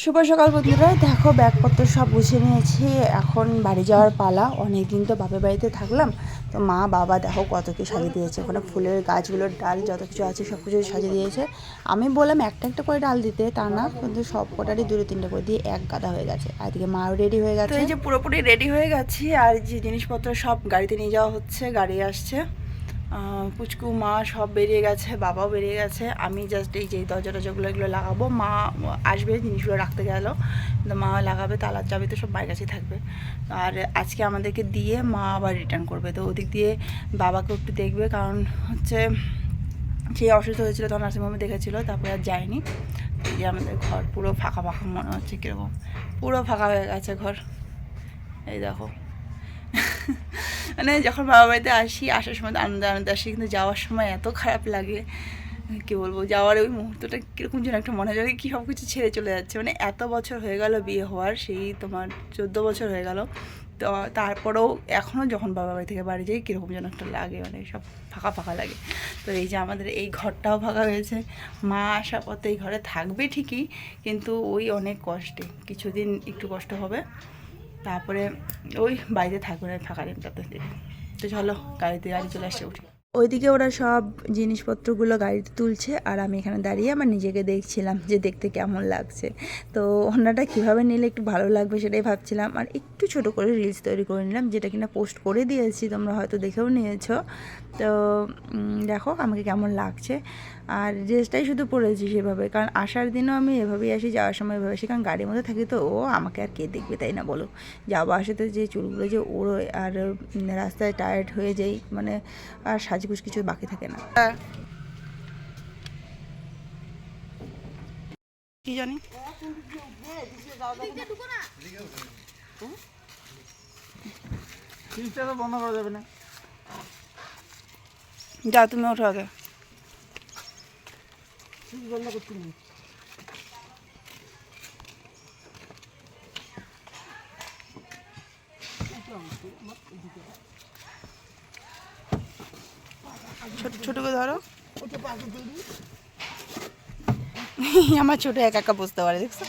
শুভ সকাল বন্ধুরা। দেখো ব্যাগপত্র সব গুছিয়ে নিয়েছি। এখন বাড়ি যাওয়ার পালা। অনেক দিন তো বাপের বাড়িতে থাকলাম। তো মা বাবা দেখো কত কি সাজিয়ে দিয়েছে। ওখানে ফুলের গাছগুলোর ডাল যত কিছু আছে সব কিছু সাজিয়ে দিয়েছে। আমি বললাম একটা একটা করে ডাল দিতে। তা না কিন্তু সব কটারই দুটো তিনটে করে দিয়ে এক গাদা হয়ে গেছে। আর এদিকে মাও রেডি হয়ে গেছে। এই যে পুরোপুরি রেডি হয়ে গেছি। আর যে জিনিসপত্র সব গাড়িতে নিয়ে যাওয়া হচ্ছে গাড়ি আসছে। পুচকু, মা সব বেরিয়ে গেছে, বাবাও বেরিয়ে গেছে। আমি জাস্ট এই যে দরজা টরজাগুলো এগুলো লাগাবো, মা আসবে, জিনিসগুলো রাখতে গেল। কিন্তু মা লাগাবে তালার চাবি তো সব মায়ের কাছেই থাকবে। আর আজকে আমাদেরকে দিয়ে মা আবার রিটার্ন করবে। তো ওদিক দিয়ে বাবাকে একটু দেখবে, কারণ হচ্ছে সেই অসুস্থ হয়েছিল, তখন নার্সিংহোমে দেখেছিলো, তারপরে আর যায়নি। যে আমাদের ঘর পুরো ফাঁকা ফাঁকা মনে হচ্ছে কীরকম। পুরো ফাঁকা হয়ে গেছে ঘর। এই দেখো। মানে যখন বাবা বাড়িতে আসি, আসার সময় তো আনন্দ আনন্দ আসি, কিন্তু যাওয়ার সময় এত খারাপ লাগে। কি বলব, যাওয়ার ওই মুহূর্তটা কীরকম যেন একটা মনে হয় কি সব কিছু ছেড়ে চলে যাচ্ছে। মানে এত বছর হয়ে গেল বিয়ে হওয়ার, সেই তোমার চোদ্দ বছর হয়ে গেল। তো তারপরেও এখনও যখন বাবা বাড়ি থেকে বাড়ি যাই, কীরকম যেন একটা লাগে মানে সব ফাঁকা ফাঁকা লাগে। তো এই যে আমাদের এই ঘরটাও ফাঁকা হয়েছে। মা আসা পথে এই ঘরে থাকবে ঠিকই, কিন্তু ওই অনেক কষ্টে। কিছুদিন একটু কষ্ট হবে। তারপরে ওই বাড়িতে থাকবে না ফাঁকা দিনটাতে তো চলো গাড়িতে গাড়ি চলে আসছে উঠি। ওইদিকে ওরা সব জিনিসপত্রগুলো গাড়িতে তুলছে আর আমি এখানে দাঁড়িয়ে আমার নিজেকে দেখছিলাম যে দেখতে কেমন লাগছে। তো ওনাটা কীভাবে নিলে একটু ভালো লাগবে সেটাই ভাবছিলাম। আর একটু ছোট করে রিলস তৈরি করে নিলাম যেটা কিনা পোস্ট করে দিয়েছি, তোমরা হয়তো দেখেও নিয়েছো। তো দেখো আমাকে কেমন লাগছে। আর ড্রেসটাই শুধু পরেছি সেভাবে, কারণ আসার দিনও আমি এভাবেই আসি, যাওয়ার সময় এভাবে আসি, কারণ গাড়ির মধ্যে থাকি তো ও আমাকে আর কে দেখবে তাই না বলো? যাওয়া আসাতে যে চুলগুলো যে ওড়োয় আর রাস্তায় টায়ার্ড হয়ে যাই মানে আর সাজগুজ কিছু বাকি থাকে না। কি জানি? তো বন্ধ করা যাবে না। যা তুমি ওঠো আগে। বন্ধ করতে ছোট ছোট করে ধরো। আমার ছোট একা একা বুঝতে পারে দেখছ?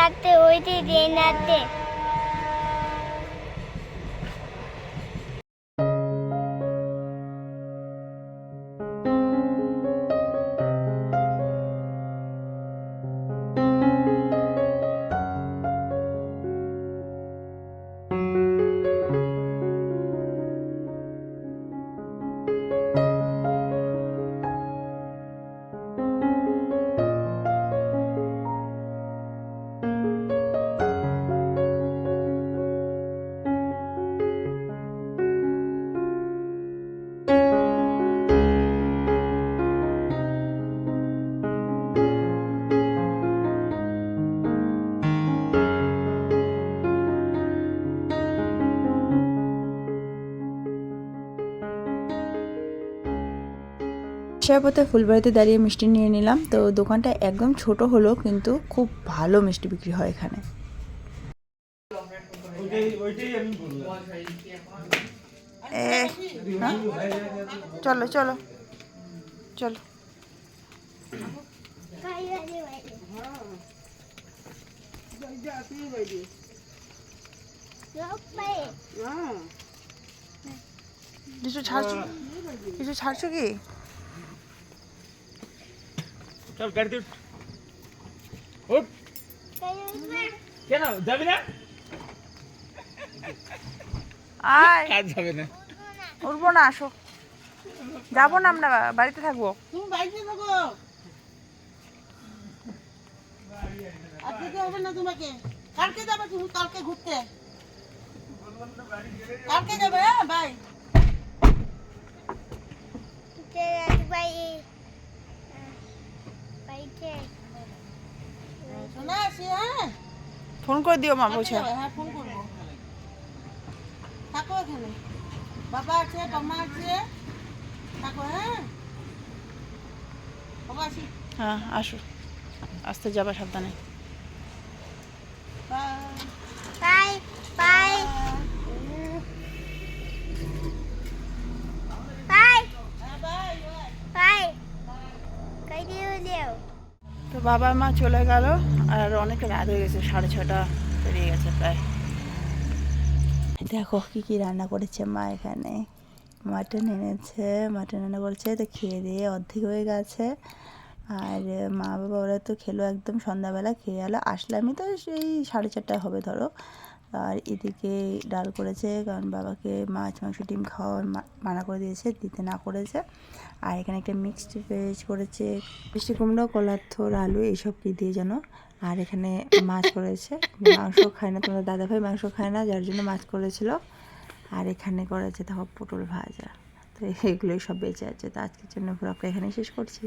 রাতে ওইটি দিন রাতে। আসার পথে ফুলবাড়িতে দাঁড়িয়ে মিষ্টি নিয়ে নিলাম। তো দোকানটা একদম ছোট হলো কিন্তু খুব ভালো মিষ্টি বিক্রি হয় এখানে? চলো চলো চলো। ছাড়ছো? কিছু ছাড়ছো কি? চল গাড়িতে উঠ। উঠ। কেন যাবি না? আয়। কাজ যাবে না। উঠবো না আসো। যাব না আমরা বাড়িতে থাকব। তুমি বাড়িতে থাকো। আর যেতে হবে না তোমাকে। কালকে যাবে তুমি কালকে ঘুরতে। কালকে যাবে হ্যাঁ বাই ভাই কে শোনা আসি হ্যাঁ ফোন করে দিও মা কালকে বলছে হ্যাঁ ফোন করব। থাকো এখানে। বাবা আছে বাবা আছে। থাকো হ্যাঁ। বাবা আসি। হ্যাঁ আসো। আসতে যাবা সাবধানে। Bye. Bye bye bye bye কই দিও দিও তো বাবা মা চলে গেল, আর অনেক রাত হয়ে গেছে, সাড়ে ছটা পেরিয়ে গেছে প্রায়। দেখো কি কি রান্না করেছে মা এখানে। মাটন এনেছে, মাটন রান্না করেছে, তো খেয়ে দিয়ে অর্ধেক হয়ে গেছে। আর মা বাবা ওরা তো খেলো একদম সন্ধ্যাবেলা, খেয়ে গেলো আমি তো সেই সাড়ে চারটায় হবে ধরো। আর এদিকে ডাল করেছে, কারণ বাবাকে মাছ, মাংস, ডিম খাওয়া মানা করে দিয়েছে, দিতে না করেছে। আর এখানে একটা মিক্সড ভেজ করেছে। মিষ্টি কুমড়ো কলার আলু, এইসব কি দিয়ে যেন। আর এখানে মাছ করেছে। মাংস খায় না তোমার দাদাভাই মাংস খায় না, যার জন্য মাছ করেছিল। আর এখানে করেছে, দেখো, পটল ভাজা। তো এগুলোই সব বেঁচে আছে। তো আজকের জন্য ব্লগটা এখানে শেষ করছি।